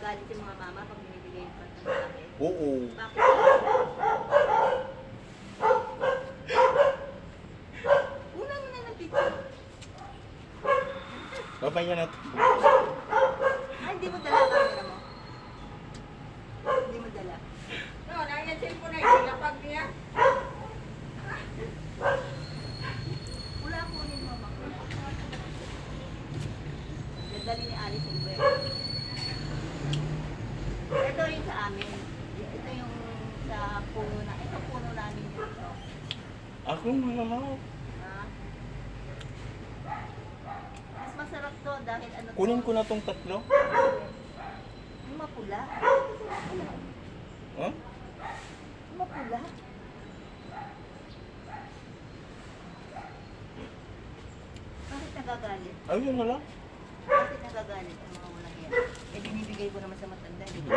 nagagalit yung mga mama pag binibigay yung karton sa akin. Oo. Bakit? Una mo na ng picture. At... Ay, hindi mo dala ang camera mo. Hindi mo dala. No, nangyay cellphone na yun. Lapag niya. Wala ko ni mama. Dadali ni Alice yung buwan. Ito yung sa puno na. Ito puno namin dito. Ako mamamaw. Ha? Mas masarap to dahil ano to? Kunin ko na tong tatlo. Yung mapula. Huh? Yung mapula. Bakit nagagalit? Ayun na lang. Bakit nagagalit ang mga walang yan? Eh, binibigay ko naman sa matanda. Hindi ko